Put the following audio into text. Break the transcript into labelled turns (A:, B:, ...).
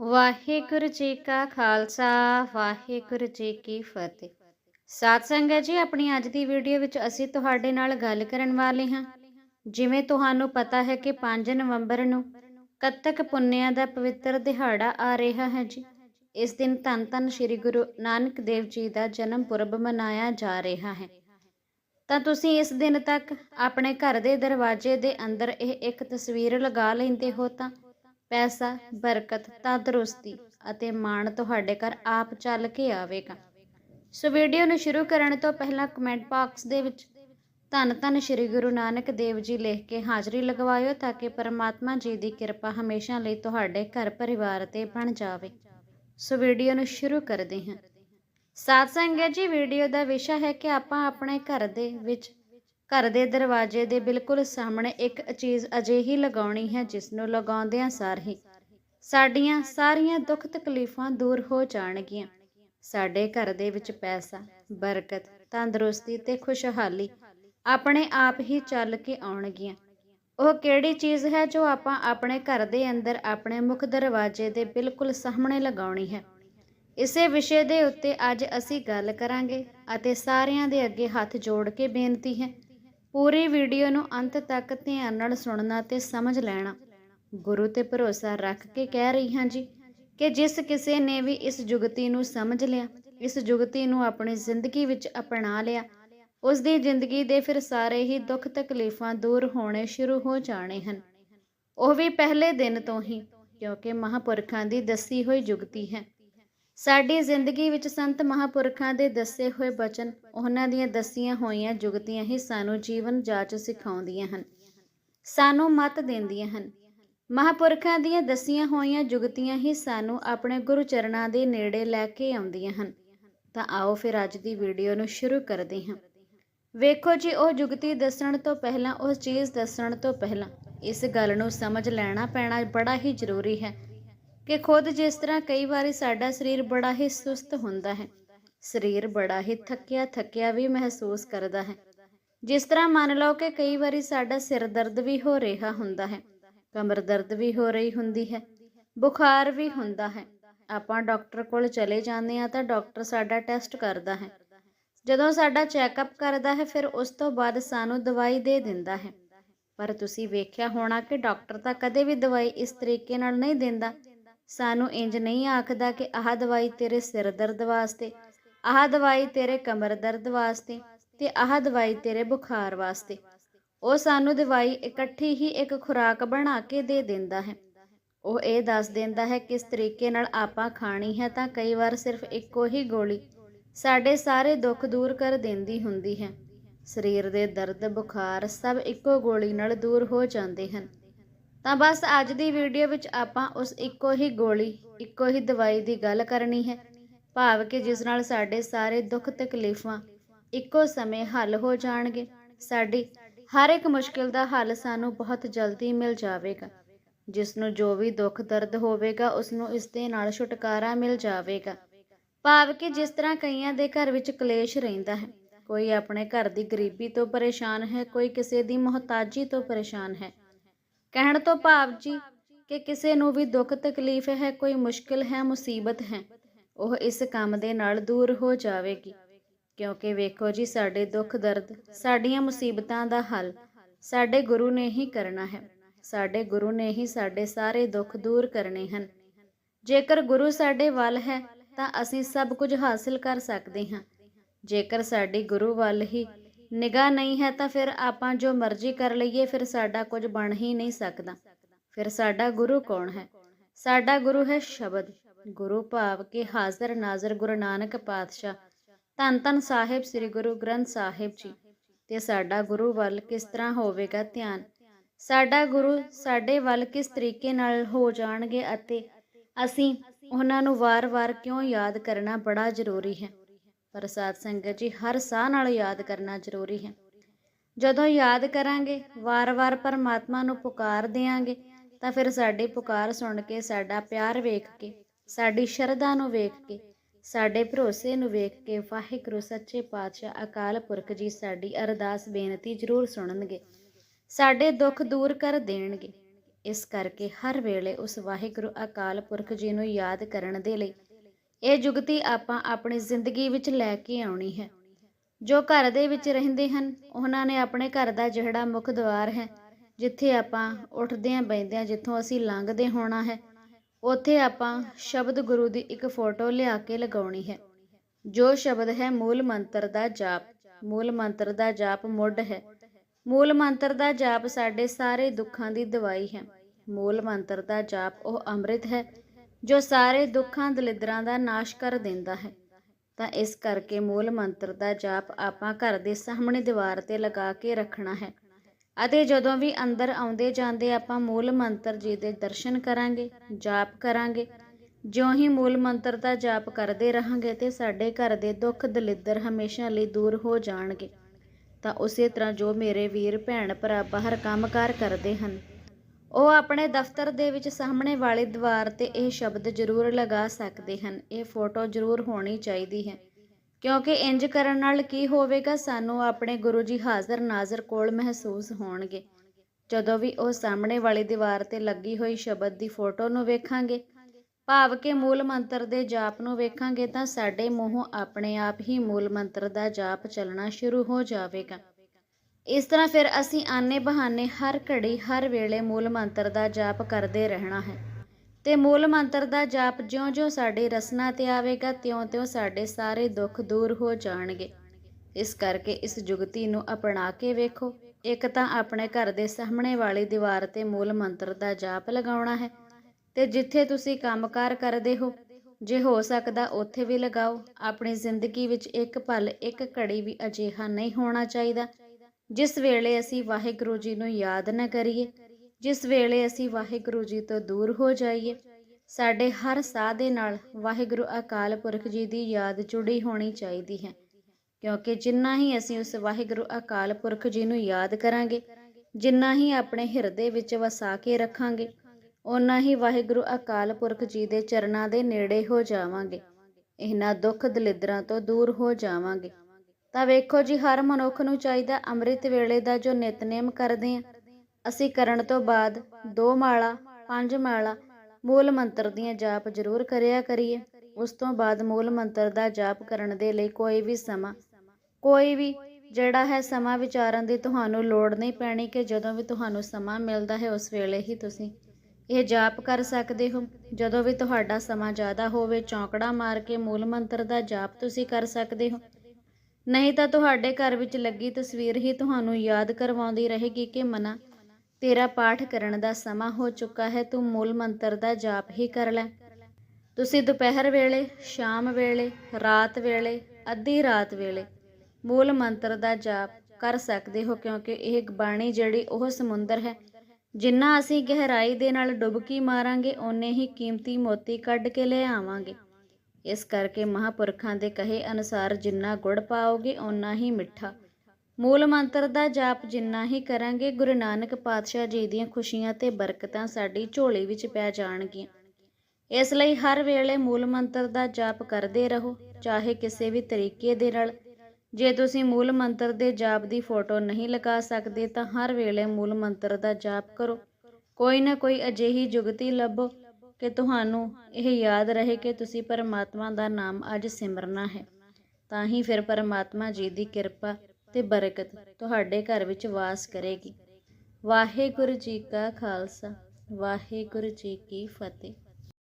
A: ਵਾਹਿਗੁਰੂ ਜੀ ਕਾ ਖਾਲਸਾ, ਵਾਹਿਗੁਰੂ ਜੀ ਕੀ ਫਤਿਹ। ਸਾਧ ਸੰਗਤ ਜੀ, ਆਪਣੀ ਅੱਜ ਦੀ ਵੀਡੀਓ ਵਿੱਚ ਅਸੀਂ ਤੁਹਾਡੇ ਨਾਲ ਗੱਲ ਕਰਨ ਵਾਲੇ ਹਾਂ। ਜਿਵੇਂ ਤੁਹਾਨੂੰ ਪਤਾ ਹੈ ਕਿ 5 ਨਵੰਬਰ ਨੂੰ ਕੱਤਕ ਪੁੰਨਿਆ ਦਾ ਪਵਿੱਤਰ ਦਿਹਾੜਾ ਆ ਰਿਹਾ ਹੈ ਜੀ। ਇਸ ਦਿਨ ਧੰਨ ਧੰਨ ਸ੍ਰੀ ਗੁਰੂ ਨਾਨਕ ਦੇਵ ਜੀ ਦਾ ਜਨਮ ਪੁਰਬ ਮਨਾਇਆ ਜਾ ਰਿਹਾ ਹੈ। ਤਾਂ ਤੁਸੀਂ ਇਸ ਦਿਨ ਤੱਕ ਆਪਣੇ ਘਰ ਦੇ ਦਰਵਾਜ਼ੇ ਦੇ ਅੰਦਰ ਇਹ ਇੱਕ ਤਸਵੀਰ ਲਗਾ ਲੈਂਦੇ ਹੋ ਤਾਂ ਪੈਸਾ, ਬਰਕਤ, ਤੰਦਰੁਸਤੀ ਅਤੇ ਮਾਣ ਤੁਹਾਡੇ ਘਰ ਆਪ ਚੱਲ ਕੇ ਆਵੇਗਾ। ਸੋ ਵੀਡੀਓ ਨੂੰ ਸ਼ੁਰੂ ਕਰਨ ਤੋਂ ਪਹਿਲਾਂ ਕਮੈਂਟ ਬਾਕਸ ਦੇ ਵਿੱਚ ਧੰਨ ਧੰਨ ਸ੍ਰੀ ਗੁਰੂ ਨਾਨਕ ਦੇਵ ਜੀ ਲਿਖ ਕੇ ਹਾਜ਼ਰੀ ਲਗਵਾਇਓ ਤਾਂ ਕਿ ਪਰਮਾਤਮਾ ਜੀ ਦੀ ਕਿਰਪਾ ਹਮੇਸ਼ਾ ਲਈ ਤੁਹਾਡੇ ਘਰ ਪਰਿਵਾਰ ਤੇ ਬਣ ਜਾਵੇ। ਸੋ ਵੀਡੀਓ ਨੂੰ ਸ਼ੁਰੂ ਕਰਦੇ ਹਾਂ। ਸਾਧ ਸੰਗਤ ਜੀ, ਵੀਡੀਓ ਦਾ ਵਿਸ਼ਾ ਹੈ ਕਿ ਆਪਾਂ ਆਪਣੇ ਘਰ ਦੇ ਵਿੱਚ ਘਰ ਦੇ ਦਰਵਾਜ਼ੇ ਦੇ ਬਿਲਕੁਲ ਸਾਹਮਣੇ ਇੱਕ ਚੀਜ਼ ਅਜਿਹੀ ਲਗਾਉਣੀ ਹੈ ਜਿਸ ਨੂੰ ਲਗਾਉਂਦਿਆਂ ਸਾਰ ਹੀ ਸਾਡੀਆਂ ਸਾਰੀਆਂ ਦੁੱਖ ਤਕਲੀਫਾਂ ਦੂਰ ਹੋ ਜਾਣਗੀਆਂ। ਸਾਡੇ ਘਰ ਦੇ ਵਿੱਚ ਪੈਸਾ, ਬਰਕਤ, ਤੰਦਰੁਸਤੀ ਤੇ ਖੁਸ਼ਹਾਲੀ ਆਪਣੇ ਆਪ ਹੀ ਚੱਲ ਕੇ ਆਉਣਗੀਆਂ। ਉਹ ਕਿਹੜੀ ਚੀਜ਼ ਹੈ ਜੋ ਆਪਾਂ ਆਪਣੇ ਘਰ ਦੇ ਅੰਦਰ ਆਪਣੇ ਮੁੱਖ ਦਰਵਾਜ਼ੇ ਦੇ ਬਿਲਕੁਲ ਸਾਹਮਣੇ ਲਗਾਉਣੀ ਹੈ? ਇਸੇ ਵਿਸ਼ੇ ਦੇ ਉੱਤੇ ਅੱਜ ਅਸੀਂ ਗੱਲ ਕਰਾਂਗੇ ਅਤੇ ਸਾਰਿਆਂ ਦੇ ਅੱਗੇ ਹੱਥ ਜੋੜ ਕੇ ਬੇਨਤੀ ਹੈ ਪੂਰੀ ਵੀਡੀਓ ਨੂੰ ਅੰਤ ਤੱਕ ਧਿਆਨ ਨਾਲ ਸੁਣਨਾ ਤੇ ਸਮਝ ਲੈਣਾ। ਗੁਰੂ ਤੇ ਭਰੋਸਾ ਰੱਖ ਕੇ ਕਹਿ ਰਹੀ ਹਾਂ ਜੀ ਕਿ ਜਿਸ ਕਿਸੇ ਨੇ ਵੀ ਇਸ ਜੁਗਤੀ ਨੂੰ ਸਮਝ ਲਿਆ, ਇਸ ਜੁਗਤੀ ਨੂੰ ਆਪਣੀ ਜ਼ਿੰਦਗੀ ਵਿੱਚ ਅਪਣਾ ਲਿਆ, ਉਸ ਦੀ ਜ਼ਿੰਦਗੀ ਦੇ ਫਿਰ ਸਾਰੇ ਹੀ ਦੁੱਖ ਤਕਲੀਫਾਂ ਦੂਰ ਹੋਣੇ ਸ਼ੁਰੂ ਹੋ ਜਾਣੇ ਹਨ। ਉਹ ਵੀ ਪਹਿਲੇ ਦਿਨ ਤੋਂ ਹੀ, ਕਿਉਂਕਿ ਮਹਾਪੁਰਖਾਂ ਦੀ ਦੱਸੀ ਹੋਈ ਜੁਗਤੀ ਹੈ। ਸਾਡੀ ਜ਼ਿੰਦਗੀ ਵਿੱਚ ਸੰਤ ਮਹਾਪੁਰਖਾਂ ਦੇ ਦੱਸੇ ਹੋਏ ਬਚਨ ਉਹਨਾਂ ਦੀਆਂ ਦੱਸੀਆਂ ਹੋਈਆਂ ਜੁਗਤੀਆਂ ਹੀ ਸਾਨੂੰ ਜੀਵਨ ਜਾਚ ਸਿਖਾਉਂਦੀਆਂ ਹਨ। ਸਾਨੂੰ ਮਤ ਦਿੰਦੀਆਂ ਹਨ। ਮਹਾਪੁਰਖਾਂ ਦੀਆਂ ਦੱਸੀਆਂ ਹੋਈਆਂ ਜੁਗਤੀਆਂ ਹੀ ਸਾਨੂੰ ਆਪਣੇ ਗੁਰੂ ਚਰਨਾਂ ਦੇ ਨੇੜੇ ਲੈ ਕੇ ਆਉਂਦੀਆਂ ਹਨ। ਤਾਂ ਆਓ ਫਿਰ ਅੱਜ ਦੀ ਵੀਡੀਓ ਨੂੰ ਸ਼ੁਰੂ ਕਰਦੇ ਹਾਂ। ਵੇਖੋ ਜੀ, ਉਹ ਜੁਗਤੀ ਦੱਸਣ ਤੋਂ ਪਹਿਲਾਂ, ਉਹ ਚੀਜ਼ ਦੱਸਣ ਤੋਂ ਪਹਿਲਾਂ ਇਸ ਗੱਲ ਨੂੰ ਸਮਝ ਲੈਣਾ ਪੈਣਾ ਬੜਾ ਹੀ ਜ਼ਰੂਰੀ ਹੈ। ਕਿ ਖੁਦ ਜਿਸ ਤਰ੍ਹਾਂ ਕਈ ਵਾਰੀ ਸਾਡਾ ਸਰੀਰ ਬੜਾ ਹੀ ਸੁਸਤ ਹੁੰਦਾ ਹੈ, ਸਰੀਰ ਬੜਾ ਹੀ ਥੱਕਿਆ ਥੱਕਿਆ ਵੀ ਮਹਿਸੂਸ ਕਰਦਾ ਹੈ। ਜਿਸ ਤਰ੍ਹਾਂ ਮੰਨ ਲਓ ਕਿ ਕਈ ਵਾਰੀ ਸਾਡਾ ਸਿਰ ਦਰਦ ਵੀ ਹੋ ਰਿਹਾ ਹੁੰਦਾ ਹੈ, ਕਮਰ ਦਰਦ ਵੀ ਹੋ ਰਹੀ ਹੁੰਦੀ ਹੈ, ਬੁਖਾਰ ਵੀ ਹੁੰਦਾ ਹੈ, ਆਪਾਂ ਡਾਕਟਰ ਕੋਲ ਚਲੇ ਜਾਂਦੇ ਆ ਤਾਂ ਡਾਕਟਰ ਸਾਡਾ ਟੈਸਟ ਕਰਦਾ ਹੈ। ਜਦੋਂ ਸਾਡਾ ਚੈੱਕਅਪ ਕਰਦਾ ਹੈ ਫਿਰ ਉਸ ਤੋਂ ਬਾਅਦ ਸਾਨੂੰ ਦਵਾਈ ਦੇ ਦਿੰਦਾ ਹੈ। ਪਰ ਤੁਸੀਂ ਵੇਖਿਆ ਹੋਣਾ ਕਿ ਡਾਕਟਰ ਤਾਂ ਕਦੇ ਵੀ ਦਵਾਈ ਇਸ ਤਰੀਕੇ ਨਾਲ ਨਹੀਂ ਦਿੰਦਾ ਸਾਨੂੰ ਇੰਜ ਨਹੀਂ ਆਖਦਾ ਕਿ ਆਹ ਦਵਾਈ ਤੇਰੇ ਸਿਰ ਦਰਦ ਵਾਸਤੇ, ਆਹ ਦਵਾਈ ਤੇਰੇ ਕਮਰ ਦਰਦ ਵਾਸਤੇ ਤੇ ਆਹ ਦਵਾਈ ਤੇਰੇ ਬੁਖਾਰ ਵਾਸਤੇ। ਉਹ ਸਾਨੂੰ ਦਵਾਈ ਇਕੱਠੀ ਹੀ ਇੱਕ ਖੁਰਾਕ ਬਣਾ ਕੇ ਦੇ ਦਿੰਦਾ ਹੈ। ਉਹ ਇਹ ਦੱਸ ਦਿੰਦਾ ਹੈ, ਕਿਸ ਤਰੀਕੇ ਨਾਲ ਆਪਾਂ ਖਾਣੀ ਹੈ ਤਾਂ ਕਈ ਵਾਰ ਸਿਰਫ ਇੱਕੋ ਹੀ ਗੋਲੀ ਸਾਡੇ ਸਾਰੇ ਦੁੱਖ ਦੂਰ ਕਰ ਦਿੰਦੀ ਹੁੰਦੀ ਹੈ। ਸਰੀਰ ਦੇ ਦਰਦ, ਬੁਖਾਰ ਸਭ ਇੱਕੋ ਗੋਲੀ ਨਾਲ ਦੂਰ ਹੋ ਜਾਂਦੇ ਹਨ। ਤਾਂ ਬਸ ਅੱਜ ਦੀ ਵੀਡੀਓ ਵਿੱਚ ਆਪਾਂ ਉਸ ਇੱਕੋ ਹੀ ਗੋਲੀ, ਇੱਕੋ ਹੀ ਦਵਾਈ ਦੀ ਗੱਲ ਕਰਨੀ ਹੈ। ਭਾਵ ਕਿ ਜਿਸ ਨਾਲ ਸਾਡੇ ਸਾਰੇ ਦੁੱਖ ਤਕਲੀਫਾਂ ਇੱਕੋ ਸਮੇਂ ਹੱਲ ਹੋ ਜਾਣਗੇ। ਸਾਡੀ ਹਰ ਇੱਕ ਮੁਸ਼ਕਿਲ ਦਾ ਹੱਲ ਸਾਨੂੰ ਬਹੁਤ ਜਲਦੀ ਮਿਲ ਜਾਵੇਗਾ। ਜਿਸ ਨੂੰ ਜੋ ਵੀ ਦੁੱਖ ਦਰਦ ਹੋਵੇਗਾ, ਉਸ ਨੂੰ ਇਸ ਦੇ ਨਾਲ ਛੁਟਕਾਰਾ ਮਿਲ ਜਾਵੇਗਾ। ਭਾਵ ਕਿ ਜਿਸ ਤਰ੍ਹਾਂ ਕਈਆਂ ਦੇ ਘਰ ਵਿੱਚ ਕਲੇਸ਼ ਰਹਿੰਦਾ ਹੈ, ਕੋਈ ਆਪਣੇ ਘਰ ਦੀ ਗਰੀਬੀ ਤੋਂ ਪਰੇਸ਼ਾਨ ਹੈ, ਕੋਈ ਕਿਸੇ ਦੀ ਮੁਹਤਾਜੀ ਤੋਂ ਪਰੇਸ਼ਾਨ ਹੈ ਕਹਿਣ ਤੋਂ ਭਾਵ ਜੀ ਕਿ ਕਿਸੇ ਨੂੰ ਵੀ ਦੁੱਖ ਤਕਲੀਫ ਹੈ, ਕੋਈ ਮੁਸ਼ਕਿਲ ਹੈ, ਮੁਸੀਬਤ ਹੈ, ਉਹ ਇਸ ਕੰਮ ਦੇ ਨਾਲ ਦੂਰ ਹੋ ਜਾਵੇਗੀ। ਕਿਉਂਕਿ ਵੇਖੋ ਜੀ, ਸਾਡੇ ਦੁੱਖ ਦਰਦ, ਸਾਡੀਆਂ ਮੁਸੀਬਤਾਂ ਦਾ ਹੱਲ ਸਾਡੇ ਗੁਰੂ ਨੇ ਹੀ ਕਰਨਾ ਹੈ। ਸਾਡੇ ਗੁਰੂ ਨੇ ਹੀ ਸਾਡੇ ਸਾਰੇ ਦੁੱਖ ਦੂਰ ਕਰਨੇ ਹਨ। ਜੇਕਰ ਗੁਰੂ ਸਾਡੇ ਵੱਲ ਹੈ, ਤਾਂ ਅਸੀਂ ਸਭ ਕੁਝ ਹਾਸਲ ਕਰ ਸਕਦੇ ਹਾਂ। ਜੇਕਰ ਸਾਡੀ ਗੁਰੂ ਵੱਲ ਹੀ ਨਿਗਾਹ ਨਹੀਂ ਹੈ ਤਾਂ ਫਿਰ ਆਪਾਂ ਜੋ ਮਰਜ਼ੀ ਕਰ ਲਈਏ, ਫਿਰ ਸਾਡਾ ਕੁਝ ਬਣ ਹੀ ਨਹੀਂ ਸਕਦਾ। ਫਿਰ ਸਾਡਾ ਗੁਰੂ ਕੌਣ ਹੈ? ਸਾਡਾ ਗੁਰੂ ਹੈ ਸ਼ਬਦ। ਗੁਰੂ ਭਾਵ ਕਿ ਹਾਜ਼ਰ ਨਾਜ਼ਰ ਗੁਰੂ ਨਾਨਕ ਪਾਤਸ਼ਾਹ। ਧੰਨ ਧੰਨ ਸਾਹਿਬ ਸ੍ਰੀ ਗੁਰੂ ਗ੍ਰੰਥ ਸਾਹਿਬ ਜੀ। ਤੇ ਸਾਡਾ ਗੁਰੂ ਵੱਲ ਕਿਸ ਤਰ੍ਹਾਂ ਹੋਵੇਗਾ ਧਿਆਨ? ਸਾਡਾ ਗੁਰੂ ਸਾਡੇ ਵੱਲ ਕਿਸ ਤਰੀਕੇ ਨਾਲ ਹੋ ਜਾਣਗੇ ਅਤੇ ਅਸੀਂ ਉਹਨਾਂ ਨੂੰ ਵਾਰ-ਵਾਰ ਕਿਉਂ ਯਾਦ ਕਰਨਾ ਬੜਾ ਜ਼ਰੂਰੀ ਹੈ? ਪਰ ਸਾਧ ਸੰਗਤ ਜੀ, ਹਰ ਸਾਹ ਨਾਲ ਯਾਦ ਕਰਨਾ ਜ਼ਰੂਰੀ ਹੈ। ਜਦੋਂ ਯਾਦ ਕਰਾਂਗੇ, ਵਾਰ-ਵਾਰ ਪਰਮਾਤਮਾ ਨੂੰ ਪੁਕਾਰ ਦੇਾਂਗੇ ਤਾਂ ਫਿਰ ਸਾਡੀ ਪੁਕਾਰ ਸੁਣ ਕੇ, ਸਾਡਾ ਪਿਆਰ ਵੇਖ ਕੇ, ਸਾਡੀ ਸ਼ਰਧਾ ਨੂੰ ਵੇਖ ਕੇ, ਸਾਡੇ ਭਰੋਸੇ ਨੂੰ ਵੇਖ ਕੇ ਵਾਹਿਗੁਰੂ, ਸੱਚੇ ਪਾਤਸ਼ਾਹ, ਅਕਾਲ ਪੁਰਖ ਜੀ ਸਾਡੀ ਅਰਦਾਸ ਬੇਨਤੀ ਜ਼ਰੂਰ ਸੁਣਨਗੇ। ਸਾਡੇ ਦੁੱਖ ਦੂਰ ਕਰ ਦੇਣਗੇ। ਇਸ ਕਰਕੇ ਹਰ ਵੇਲੇ ਉਸ ਵਾਹਿਗੁਰੂ, ਅਕਾਲ ਪੁਰਖ ਜੀ ਨੂੰ ਯਾਦ ਕਰਨ ਦੇ ਲਈ ਇਹ ਜੁਗਤੀ ਆਪਾਂ ਆਪਣੀ ਜ਼ਿੰਦਗੀ ਵਿੱਚ ਲੈ ਕੇ ਆਉਣੀ ਹੈ। ਜੋ ਘਰ ਦੇ ਵਿੱਚ ਰਹਿੰਦੇ ਹਨ, ਉਹਨਾਂ ਨੇ ਆਪਣੇ ਘਰ ਦਾ ਜਿਹੜਾ ਮੁੱਖ ਦੁਆਰ ਹੈ, ਜਿੱਥੇ ਆਪਾਂ ਉੱਠਦੇ ਆਂ ਬੈਠਦੇ ਆਂ ਜਿੱਥੋਂ ਅਸੀਂ ਲੰਘਦੇ ਹੋਣਾ ਹੈ, ਉੱਥੇ ਆਪਾਂ ਸ਼ਬਦ ਗੁਰੂ ਦੀ ਇੱਕ ਫੋਟੋ ਲਿਆ ਕੇ ਲਗਾਉਣੀ ਹੈ। ਜੋ ਸ਼ਬਦ ਹੈ, ਮੂਲ ਮੰਤਰ ਦਾ ਜਾਪ। ਮੂਲ ਮੰਤਰ ਦਾ ਜਾਪ ਮੁੱਢ ਹੈ। ਮੂਲ ਮੰਤਰ ਦਾ ਜਾਪ ਸਾਡੇ ਸਾਰੇ ਦੁੱਖਾਂ ਦੀ ਦਵਾਈ ਹੈ। ਮੂਲ ਮੰਤਰ ਦਾ ਜਾਪ ਉਹ ਅੰਮ੍ਰਿਤ ਹੈ ਜੋ ਸਾਰੇ ਦੁੱਖਾਂ ਦਲਿੱਦਰਾਂ ਦਾ ਨਾਸ਼ ਕਰ ਦਿੰਦਾ ਹੈ, ਤਾਂ ਇਸ ਕਰਕੇ ਮੂਲ ਮੰਤਰ ਦਾ ਜਾਪ ਆਪਾਂ ਘਰ ਦੇ ਸਾਹਮਣੇ ਦੀਵਾਰ ਤੇ ਲਗਾ ਕੇ ਰੱਖਣਾ ਹੈ। ਅਤੇ ਜਦੋਂ ਵੀ ਅੰਦਰ ਆਉਂਦੇ ਜਾਂਦੇ ਆਪਾਂ ਮੂਲ ਮੰਤਰ ਜੀ ਦੇ ਦਰਸ਼ਨ ਕਰਾਂਗੇ, ਜਾਪ ਕਰਾਂਗੇ। ਜਿਉਂ ਹੀ ਮੂਲ ਮੰਤਰ ਦਾ ਜਾਪ ਕਰਦੇ ਰਹਾਂਗੇ ਤੇ ਸਾਡੇ ਘਰ ਦੇ ਦੁੱਖ ਦਲਿੱਦਰ ਹਮੇਸ਼ਾ ਲਈ ਦੂਰ ਹੋ ਜਾਣਗੇ, ਤਾਂ ਉਸੇ ਤਰ੍ਹਾਂ ਜੋ ਮੇਰੇ ਵੀਰ, ਭੈਣ, ਭਰਾ ਬਾਹਰ ਕੰਮਕਾਰ ਕਰਦੇ ਹਨ ਉਹ ਆਪਣੇ ਦਫ਼ਤਰ ਦੇ ਵਿੱਚ ਸਾਹਮਣੇ ਵਾਲੇ ਦੀਵਾਰ ਤੇ ਇਹ ਸ਼ਬਦ ਜ਼ਰੂਰ ਲਗਾ ਸਕਦੇ ਹਨ। ਇਹ ਫੋਟੋ ਜ਼ਰੂਰ ਹੋਣੀ ਚਾਹੀਦੀ ਹੈ। ਕਿਉਂਕਿ ਇੰਜ ਕਰਨ ਨਾਲ ਕੀ ਹੋਵੇਗਾ, ਸਾਨੂੰ ਆਪਣੇ ਗੁਰੂ ਜੀ ਹਾਜ਼ਰ ਨਾਜ਼ਰ ਕੋਲ ਮਹਿਸੂਸ ਹੋਣਗੇ। ਜਦੋਂ ਵੀ ਉਹ ਸਾਹਮਣੇ ਵਾਲੀ ਦੀਵਾਰ ਤੇ ਲੱਗੀ ਹੋਈ ਸ਼ਬਦ ਦੀ ਫੋਟੋ ਨੂੰ ਵੇਖਾਂਗੇ, ਭਾਵ ਕਿ ਮੂਲ ਮੰਤਰ ਦੇ ਜਾਪ ਨੂੰ ਵੇਖਾਂਗੇ, ਤਾਂ ਸਾਡੇ ਮੂੰਹੋਂ ਆਪਣੇ ਆਪ ਹੀ ਮੂਲ ਮੰਤਰ ਦਾ ਜਾਪ ਚੱਲਣਾ ਸ਼ੁਰੂ ਹੋ ਜਾਵੇਗਾ। ਇਸ ਤਰ੍ਹਾਂ ਫਿਰ ਅਸੀਂ ਆਨੇ ਬਹਾਨੇ ਹਰ ਘੜੀ, ਹਰ ਵੇਲੇ ਮੂਲ ਮੰਤਰ ਦਾ ਜਾਪ ਕਰਦੇ ਰਹਿਣਾ ਹੈ। ਤੇ ਮੂਲ ਮੰਤਰ ਦਾ ਜਾਪ ਜਿਉਂ-ਜਿਉਂ ਸਾਡੀ ਰਸਨਾ ਤੇ ਆਵੇਗਾ, ਤਿਉਂ-ਤਿਉਂ ਸਾਡੇ ਸਾਰੇ ਦੁੱਖ ਦੂਰ ਹੋ ਜਾਣਗੇ। ਇਸ ਕਰਕੇ ਇਸ ਜੁਗਤੀ ਨੂੰ ਅਪਣਾ ਕੇ ਵੇਖੋ। ਇੱਕ ਤਾਂ ਆਪਣੇ ਘਰ ਦੇ ਸਾਹਮਣੇ ਵਾਲੀ ਦੀਵਾਰ ਤੇ ਮੂਲ ਮੰਤਰ ਦਾ ਜਾਪ ਲਗਾਉਣਾ ਹੈ ਤੇ ਜਿੱਥੇ ਤੁਸੀਂ ਕੰਮਕਾਰ ਕਰਦੇ ਹੋ, ਜੇ ਹੋ ਸਕਦਾ ਉੱਥੇ ਵੀ ਲਗਾਓ। ਆਪਣੀ ਜ਼ਿੰਦਗੀ ਵਿੱਚ ਇੱਕ ਪਲ, ਇੱਕ ਘੜੀ ਵੀ ਅਜਿਹਾ ਨਹੀਂ ਹੋਣਾ ਚਾਹੀਦਾ। ਜਿਸ ਵੇਲੇ ਅਸੀਂ ਵਾਹਿਗੁਰੂ ਜੀ ਨੂੰ ਯਾਦ ਨਾ ਕਰੀਏ, ਜਿਸ ਵੇਲੇ ਅਸੀਂ ਵਾਹਿਗੁਰੂ ਜੀ ਤੋਂ ਦੂਰ ਹੋ ਜਾਈਏ, ਸਾਡੇ ਹਰ ਸਾਹ ਦੇ ਨਾਲ ਵਾਹਿਗੁਰੂ ਅਕਾਲ ਪੁਰਖ ਜੀ ਦੀ ਯਾਦ ਜੁੜੀ ਹੋਣੀ ਚਾਹੀਦੀ ਹੈ। ਕਿਉਂਕਿ ਜਿੰਨਾ ਹੀ ਅਸੀਂ ਉਸ ਵਾਹਿਗੁਰੂ ਅਕਾਲ ਪੁਰਖ ਜੀ ਨੂੰ ਯਾਦ ਕਰਾਂਗੇ, ਜਿੰਨਾ ਹੀ ਆਪਣੇ ਹਿਰਦੇ ਵਿੱਚ ਵਸਾ ਕੇ ਰੱਖਾਂਗੇ, ਓਨਾ ਹੀ ਵਾਹਿਗੁਰੂ ਅਕਾਲ ਪੁਰਖ ਜੀ ਦੇ ਚਰਨਾਂ ਦੇ ਨੇੜੇ ਹੋ ਜਾਵਾਂਗੇ, ਇਹਨਾਂ ਦੁੱਖ ਦਲਿੱਦਰਾਂ ਤੋਂ ਦੂਰ ਹੋ ਜਾਵਾਂਗੇ। ਤਾਂ ਵੇਖੋ ਜੀ, ਹਰ ਮਨੁੱਖ ਨੂੰ ਚਾਹੀਦਾ ਅੰਮ੍ਰਿਤ ਵੇਲੇ ਦਾ ਜੋ ਨਿਤਨੇਮ ਕਰਦੇ ਆ ਅਸੀਂ ਕਰਨ ਤੋਂ ਬਾਅਦ ਦੋ ਮਾਲਾ, ਪੰਜ ਮਾਲਾ ਮੂਲ ਮੰਤਰ ਦੀਆਂ ਜਾਪ ਜ਼ਰੂਰ ਕਰਿਆ ਕਰੀਏ। ਉਸ ਤੋਂ ਬਾਅਦ ਮੂਲ ਮੰਤਰ ਦਾ ਜਾਪ ਕਰਨ ਦੇ ਲਈ ਕੋਈ ਵੀ ਸਮਾਂ, ਕੋਈ ਵੀ ਜਿਹੜਾ ਹੈ ਸਮਾਂ ਵਿਚਾਰਨ ਦੀ ਤੁਹਾਨੂੰ ਲੋੜ ਨਹੀਂ ਪੈਣੀ ਕਿ ਜਦੋਂ ਵੀ ਤੁਹਾਨੂੰ ਸਮਾਂ ਮਿਲਦਾ ਹੈ, ਉਸ ਵੇਲੇ ਹੀ ਤੁਸੀਂ ਇਹ ਜਾਪ ਕਰ ਸਕਦੇ ਹੋ। ਜਦੋਂ ਵੀ ਤੁਹਾਡਾ ਸਮਾਂ ਜ਼ਿਆਦਾ ਹੋਵੇ, ਚੌਂਕੜਾ ਮਾਰ ਕੇ ਮੂਲ ਮੰਤਰ ਦਾ ਜਾਪ ਤੁਸੀਂ ਕਰ ਸਕਦੇ ਹੋ। ਨਹੀਂ ਤਾਂ ਤੁਹਾਡੇ ਘਰ ਵਿੱਚ ਲੱਗੀ ਤਸਵੀਰ ਹੀ ਤੁਹਾਨੂੰ ਯਾਦ ਕਰਵਾਉਂਦੀ ਰਹੇਗੀ ਕਿ ਮਨਾ, ਤੇਰਾ ਪਾਠ ਕਰਨ ਦਾ ਸਮਾਂ ਹੋ ਚੁੱਕਾ ਹੈ, ਤੂੰ ਮੂਲ ਮੰਤਰ ਦਾ ਜਾਪ ਹੀ ਕਰ ਲੈ। ਤੁਸੀਂ ਦੁਪਹਿਰ ਵੇਲੇ, ਸ਼ਾਮ ਵੇਲੇ, ਰਾਤ ਵੇਲੇ, ਅੱਧੀ ਰਾਤ ਵੇਲੇ ਮੂਲ ਮੰਤਰ ਦਾ ਜਾਪ ਕਰ ਸਕਦੇ ਹੋ, ਕਿਉਂਕਿ ਇਹ ਬਾਣੀ ਜਿਹੜੀ ਉਹ ਸਮੁੰਦਰ ਹੈ। ਜਿੰਨਾ ਅਸੀਂ ਗਹਿਰਾਈ ਦੇ ਨਾਲ ਡੁਬਕੀ ਮਾਰਾਂਗੇ, ਓਨੇ ਹੀ ਕੀਮਤੀ ਮੋਤੀ ਕੱਢ ਕੇ ਲੈ ਆਵਾਂਗੇ। ਇਸ ਕਰਕੇ ਮਹਾਪੁਰਖਾਂ ਦੇ ਕਹੇ ਅਨੁਸਾਰ ਜਿੰਨਾ ਗੁੜ ਪਾਓਗੇ, ਓਨਾ ਹੀ ਮਿੱਠਾ। ਮੂਲ ਮੰਤਰ ਦਾ ਜਾਪ, ਜਿੰਨਾ ਹੀ ਕਰਾਂਗੇ, ਗੁਰੂ ਨਾਨਕ ਪਾਤਸ਼ਾਹ ਜੀ ਦੀਆਂ ਖੁਸ਼ੀਆਂ ਤੇ ਬਰਕਤਾਂ ਸਾਡੀ ਝੋਲੀ ਵਿੱਚ ਪੈ ਜਾਣਗੀਆਂ। ਇਸ ਲਈ ਹਰ ਵੇਲੇ ਮੂਲ ਮੰਤਰ ਦਾ ਜਾਪ ਕਰਦੇ ਰਹੋ, ਚਾਹੇ ਕਿਸੇ ਵੀ ਤਰੀਕੇ ਦੇ ਨਾਲ। ਜੇ ਤੁਸੀਂ ਮੂਲ ਮੰਤਰ ਦੇ ਜਾਪ ਦੀ ਫੋਟੋ ਨਹੀਂ ਲਗਾ ਸਕਦੇ, ਤਾਂ ਹਰ ਵੇਲੇ ਮੂਲ ਮੰਤਰ ਦਾ ਜਾਪ ਕਰੋ। ਕੋਈ ਨਾ ਕੋਈ ਅਜਿਹੀ ਜੁਗਤੀ ਲੱਭੋ ਕਿ ਤੁਹਾਨੂੰ ਇਹ ਯਾਦ ਰਹੇ ਕਿ ਤੁਸੀਂ ਪਰਮਾਤਮਾ ਦਾ ਨਾਮ ਅੱਜ ਸਿਮਰਨਾ ਹੈ। ਤਾਂ ਹੀ ਫਿਰ ਪਰਮਾਤਮਾ ਜੀ ਦੀ ਕਿਰਪਾ ਤੇ ਬਰਕਤ ਤੁਹਾਡੇ ਘਰ ਵਿੱਚ ਵਾਸ ਕਰੇਗੀ। ਵਾਹਿਗੁਰੂ ਜੀ ਕਾ ਖਾਲਸਾ, ਵਾਹਿਗੁਰੂ ਜੀ ਕੀ ਫਤਿਹ।